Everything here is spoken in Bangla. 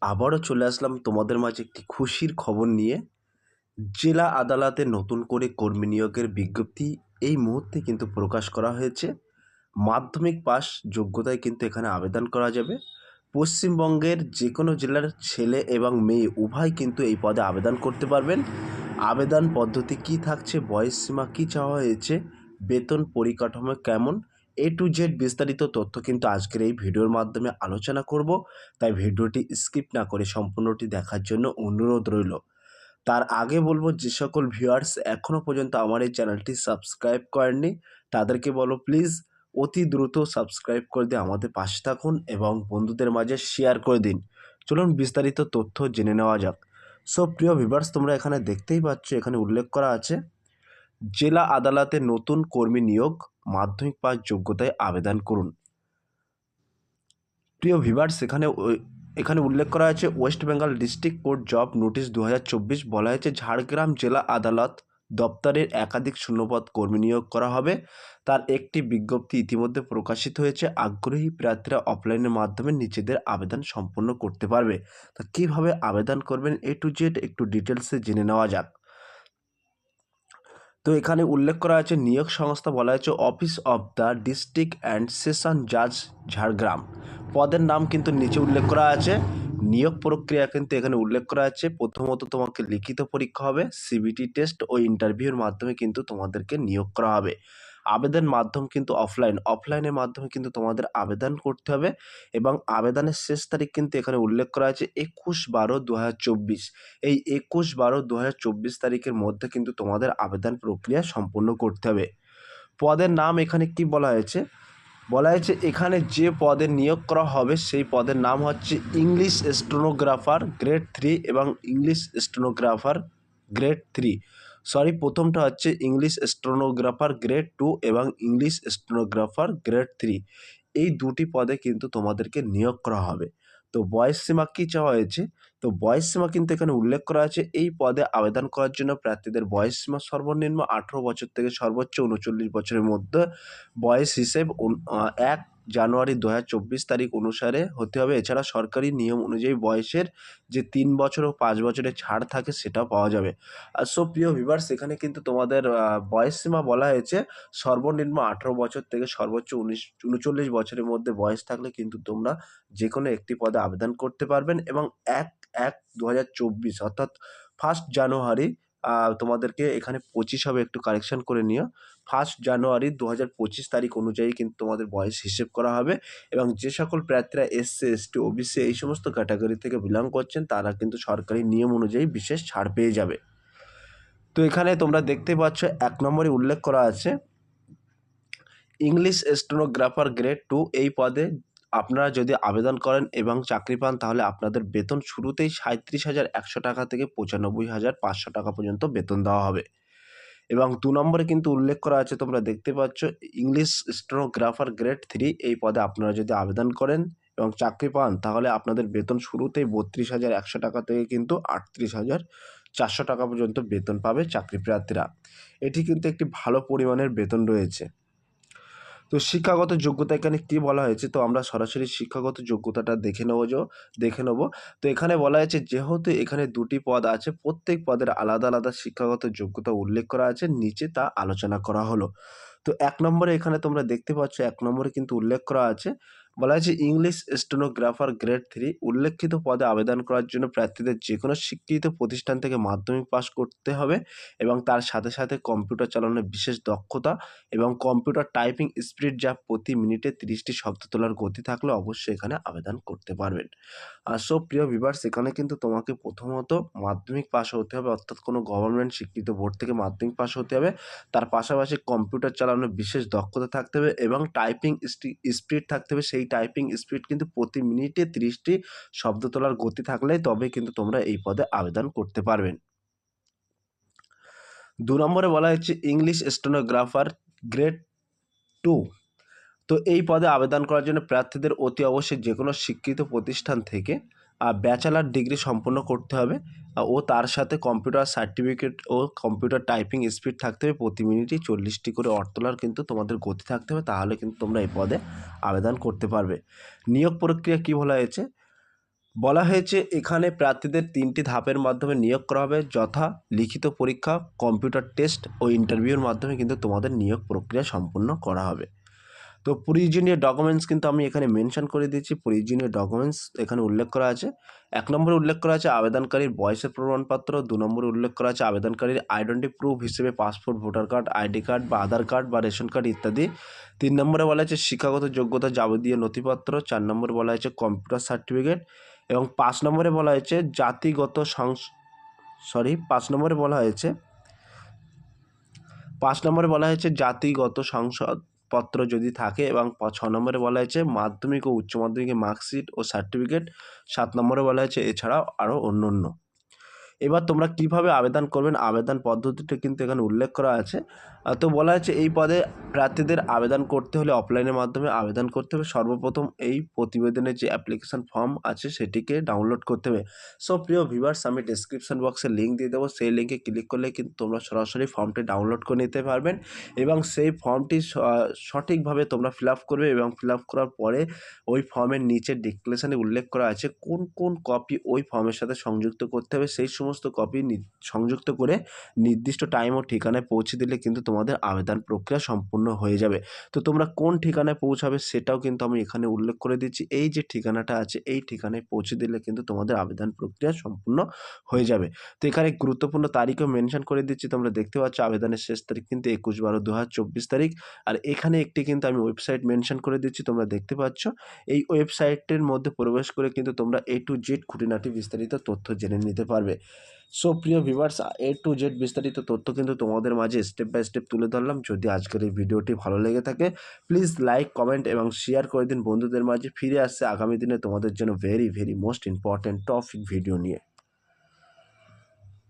আবারও চলে আসলাম তোমাদের মাঝে একটি খুশির খবর নিয়ে। জেলা আদালতে নতুন করে কর্মী নিয়োগের বিজ্ঞপ্তি এই মুহূর্তে কিন্তু প্রকাশ করা হয়েছে। মাধ্যমিক পাস যোগ্যতায় কিন্তু এখানে আবেদন করা যাবে। পশ্চিমবঙ্গের যে কোনো জেলার ছেলে এবং মেয়ে উভয় কিন্তু এই পদে আবেদন করতে পারবেন। আবেদন পদ্ধতি কি থাকছে বয়স সীমা কী চাওয়া হয়েছে, বেতন পরিকাঠামো কেমন এ টু জেড বিস্তারিত তথ্য কিন্তু আজকের এই ভিডিওর মাধ্যমে আলোচনা করব। তাই ভিডিওটি স্কিপ না করে সম্পূর্ণটি দেখার জন্য অনুরোধ রইল। তার আগে বলব, যে সকল ভিউয়ার্স এখনও পর্যন্ত আমার এই চ্যানেলটি সাবস্ক্রাইব করেননি, তাদেরকে বলো প্লিজ অতি দ্রুত সাবস্ক্রাইব করে দিয়ে আমাদের পাশে থাকুন এবং বন্ধুদের মাঝে শেয়ার করে দিন। চলুন বিস্তারিত তথ্য জেনে নেওয়া যাক। সো প্রিয় ভিউয়ার্স তোমরা এখানে দেখতেই পাচ্ছ, এখানে উল্লেখ করা আছে জেলা আদালতে নতুন কর্মী নিয়োগ, মাধ্যমিক পাস যোগ্যতায় আবেদন করুন। প্রিয় ভিভার্স এখানে ওই- এখানে উল্লেখ করা হয়েছে, West Bengal district court job notice দু হাজার চব্বিশ বলা হয়েছে, ঝাড়গ্রাম জেলা আদালত দপ্তরের একাধিক শূন্যপদ কর্মী নিয়োগ করা হবে। তার একটি বিজ্ঞপ্তি ইতিমধ্যে প্রকাশিত হয়েছে, আগ্রহী প্রার্থীরা অফলাইনের মাধ্যমে নিজেদের আবেদন সম্পন্ন করতে পারবে। তা কীভাবে আবেদন করবেন এ টু জেড একটু ডিটেলসে জেনে নেওয়া যাক। তো এখানে উল্লেখ করা আছে, নিয়োগ সংস্থা বলা হয়েছে office of the district and session জাজ ঝাড়গ্রাম। পদের নাম কিন্তু নিচে উল্লেখ করা আছে, নিয়োগ প্রক্রিয়া কিন্তু এখানে উল্লেখ করা আছে। প্রথমত তোমাকে লিখিত পরীক্ষা হবে, সিবিটি টেস্ট ও ইন্টারভিউর মাধ্যমে কিন্তু তোমাদেরকে নিয়োগ করা হবে। আবেদন মাধ্যম কিন্তু অফলাইন অফলাইনের মাধ্যমে কিন্তু তোমাদের আবেদন করতে হবে এবং আবেদনের শেষ তারিখ কিন্তু এখানে উল্লেখ করা আছে একুশ বারো দু এই একুশ বারো দু তারিখের মধ্যে কিন্তু তোমাদের আবেদন প্রক্রিয়া সম্পূর্ণ করতে হবে। পদের নাম এখানে কি বলা হয়েছে? বলা হয়েছে এখানে যে পদে নিয়োগ করা হবে সেই পদের নাম হচ্ছে ইংলিশ স্টেনোগ্রাফার গ্রেড থ্রি এবং English stenographer grade three sorry প্রথমটা হচ্ছে ইংলিশ স্টেনোগ্রাফার গ্রেড টু এবং ইংলিশ স্টেনোগ্রাফার গ্রেড থ্রি এই দুটি পদে কিন্তু তোমাদেরকে নিয়োগ করা হবে। তো বয়স সীমা কী চাওয়া হয়েছে? তো বয়স সীমা কিন্তু এখানে উল্লেখ করা আছে। এই পদে আবেদন করার জন্য প্রার্থীদের বয়স সীমা সর্বনিম্ন আঠেরো বছর থেকে সর্বোচ্চ উনচল্লিশ বছরের মধ্যে বয়স হিসেব এক জানুয়ারি দু হাজার চব্বিশ তারিখ অনুসারে হতে হবে। এছাড়া সরকারি নিয়ম অনুযায়ী বয়সের যে তিন বছর ও পাঁচ বছরের ছাড় থাকে সেটাও পাওয়া যাবে। আর সো প্রিয় ভিভার্স এখানে কিন্তু তোমাদের বয়স সীমা বলা হয়েছে। সর্বনিম্ন আঠেরো বছর থেকে সর্বোচ্চ উনিশ, উনচল্লিশ বছরের মধ্যে বয়স থাকলে কিন্তু তোমরা যে কোনো একটি পদে আবেদন করতে পারবেন এবং এক এক দু অর্থাৎ ফার্স্ট জানুয়ারি তোমাদেরকে এখানে পঁচিশ হবে, একটু কারেকশন করে নিও। ফার্স্ট জানুয়ারি দু হাজার পঁচিশ তারিখ অনুযায়ী কিন্তু তোমাদের বয়স হিসেব করা হবে এবং যে সকল প্রার্থীরা এসসি এসটি, ওবিসি এই সমস্ত ক্যাটাগরি থেকে বিলং করছেন, তারা কিন্তু সরকারি নিয়ম অনুযায়ী বিশেষ ছাড় পেয়ে যাবে। তো এখানে তোমরা দেখতে পাচ্ছ, এক নম্বরে উল্লেখ করা আছে ইংলিশ স্টেনোগ্রাফার গ্রেড টু এই পদে আপনারা যদি আবেদন করেন এবং চাকরি পান, তাহলে আপনাদের বেতন শুরুতেই সাঁত্রিশ হাজার একশো টাকা থেকে পঁচানব্বই হাজার পাঁচশো টাকা পর্যন্ত বেতন দেওয়া হবে। এবং দু নম্বরে কিন্তু উল্লেখ করা আছে, তোমরা দেখতে পাচ্ছ, ইংলিশ স্টেনোগ্রাফার গ্রেড থ্রি এই পদে আপনারা যদি আবেদন করেন এবং চাকরি পান, তাহলে আপনাদের বেতন শুরুতেই বত্রিশ হাজার একশো টাকা থেকে কিন্তু আটত্রিশ হাজার চারশো টাকা পর্যন্ত বেতন পাবে চাকরি প্রার্থীরা। এটি কিন্তু একটি ভালো পরিমাণের বেতন রয়েছে। তো শিক্ষাগত যোগ্যতা এখানে কি বলা হয়েছে? তো আমরা সরাসরি শিক্ষাগত যোগ্যতাটা দেখে নেব যে দেখে নেব। তো এখানে বলা হয়েছে, যেহেতু এখানে দুটি পদ আছে, প্রত্যেক পদের আলাদা আলাদা শিক্ষাগত যোগ্যতা উল্লেখ করা আছে, নিচে তা আলোচনা করা হলো। তো এক নম্বরে এখানে তোমরা দেখতে পাচ্ছ, এক নম্বরে কিন্তু উল্লেখ করা আছে বলা হয়েছে, ইংলিশ স্টেনোগ্রাফার গ্রেড থ্রি উল্লেখিত পদে আবেদন করার জন্য প্রার্থীদের যে কোনো শিক্ষিত প্রতিষ্ঠান থেকে মাধ্যমিক পাস করতে হবে এবং তার সাথে সাথে কম্পিউটার চালানোর বিশেষ দক্ষতা এবং কম্পিউটার টাইপিং স্পিড যা প্রতি মিনিটে তিরিশটি শব্দ তোলার গতি থাকলে অবশ্যই এখানে আবেদন করতে পারবেন। আর সো প্রিয় ভিভার্স এখানে কিন্তু তোমাকে প্রথমত মাধ্যমিক পাস হতে হবে, অর্থাৎ কোনো গভর্নমেন্ট স্বীকৃত বোর্ড থেকে মাধ্যমিক পাস হতে হবে। তার পাশাপাশি কম্পিউটার চালানোর বিশেষ দক্ষতা থাকতে হবে এবং টাইপিং স্পিড থাকতে হবে, সেই টাইপিং স্পিড কিন্তু প্রতি মিনিটে তিরিশটি শব্দ তোলার গতি থাকলে তবে কিন্তু তোমরা এই পদে আবেদন করতে পারবেন দু নম্বরে বলা হচ্ছে ইংলিশ স্টেনোগ্রাফার গ্রেড টু তো এই পদে আবেদন করার জন্য প্রার্থীদের অতি অবশ্যই যে কোনো শিক্ষিত প্রতিষ্ঠান থেকে ব্যাচেলার ডিগ্রি সম্পন্ন করতে হবে ও তার সাথে কম্পিউটার সার্টিফিকেট ও কম্পিউটার টাইপিং স্পিড থাকতে হবে, প্রতি মিনিটে চল্লিশটি করে অর্থলার কিন্তু তোমাদের গতি থাকতে হবে, তাহলে কিন্তু তোমরা এই পদে আবেদন করতে পারবে। নিয়োগ প্রক্রিয়া কী বলা হয়েছে? বলা হয়েছে এখানে প্রার্থীদের তিনটি ধাপের মাধ্যমে নিয়োগ করা হবে, যথা লিখিত পরীক্ষা কম্পিউটার টেস্ট ও ইন্টারভিউর মাধ্যমে কিন্তু তোমাদের নিয়োগ প্রক্রিয়া সম্পূর্ণ করা হবে। তো প্রয়োজনীয় ডকুমেন্টস কিন্তু আমি এখানে মেনশন করে দিয়েছি। প্রয়োজনীয় ডকুমেন্টস এখানে উল্লেখ করা আছে। এক নম্বরে উল্লেখ করা আছে আবেদনকারীর বয়সের প্রমাণপত্র। দু নম্বরে উল্লেখ করা আছে আবেদনকারীর আইডেন্টি প্রুফ হিসেবে passport voter card ID card বা আধার কার্ড বা রেশন কার্ড ইত্যাদি। তিন নম্বরে বলা হয়েছে শিক্ষাগত যোগ্যতা যাবতীয় নথিপত্র। চার নম্বরে বলা হয়েছে কম্পিউটার সার্টিফিকেট এবং পাঁচ নম্বরে বলা হয়েছে জাতিগত সংস সরি পাঁচ নম্বরে বলা হয়েছে, পাঁচ নম্বরে বলা হয়েছে জাতিগত সংসদপত্র যদি থাকে এবং ছ নম্বরে বলা হয়েছে মাধ্যমিক ও উচ্চ মাধ্যমিকের মার্কশিট ও সার্টিফিকেট সাত নম্বরে বলা হয়েছে, এছাড়াও আরও অন্য অন্য এবার তোমরা কীভাবে আবেদন করবেন? আবেদন পদ্ধতিটা কিন্তু এখানে উল্লেখ করা আছে। তো বলা আছে এই পদে প্রার্থীদের আবেদন করতে হলে অফলাইনের মাধ্যমে আবেদন করতে হবে। সর্বপ্রথম এই প্রতিবেদনের যে অ্যাপ্লিকেশান ফর্ম আছে সেটিকে ডাউনলোড করতে হবে। সো প্রিয় ভিভার্স আমি ডিসক্রিপশন বক্সে লিঙ্ক দিয়ে দেবো। সেই লিঙ্কে ক্লিক করলে কিন্তু তোমরা সরাসরি ফর্মটি ডাউনলোড করে নিতে পারবেন এবং সেই ফর্মটি সঠিকভাবে তোমরা ফিল আপ করবে এবং ফিল আপ করার পরে ওই ফর্মের নিচে ডিক্লেশনে উল্লেখ করা আছে কোন কোন কপি ওই ফর্মের সাথে সংযুক্ত করতে হবে। সেই সমস্ত কপি সংযুক্ত করে নির্দিষ্ট টাইম ও ঠিকানায় পৌঁছে দিলে কিন্তু তোমাদের আবেদন প্রক্রিয়া সম্পূর্ণ হয়ে যাবে। তো তোমরা কোন ঠিকানায় পৌঁছাবে সেটাও কিন্তু আমি এখানে উল্লেখ করে দিচ্ছি। এই যে ঠিকানাটা আছে, এই ঠিকানায় পৌঁছে দিলে কিন্তু তোমাদের আবেদন প্রক্রিয়া সম্পূর্ণ হয়ে যাবে। তো এখানে গুরুত্বপূর্ণ তারিখও মেনশন করে দিচ্ছি, তোমরা দেখতে পাচ্ছ আবেদনের শেষ তারিখ কিন্তু একুশ বারো দু তারিখ। আর এখানে একটি কিন্তু আমি ওয়েবসাইট মেনশন করে দিচ্ছি, তোমরা দেখতে পাচ্ছ। এই ওয়েবসাইটের মধ্যে প্রবেশ করে কিন্তু তোমরা এ টু জেড খুঁটিনাটি বিস্তারিত তথ্য জেনে নিতে পারবে। সো প্রিয় ভিভার্স এ টু জেড বিস্তারিত তথ্য কিন্তু তোমাদের মাঝে স্টেপ বাই স্টেপ তুলে ধরলাম। যদি আজকের এই ভিডিওটি ভালো লেগে থাকে প্লিজ লাইক কমেন্ট এবং শেয়ার করে দিন। বন্ধুদের মাঝে ফিরে আসছে আগামী দিনে তোমাদের জন্য very very most important topic video নিয়ে।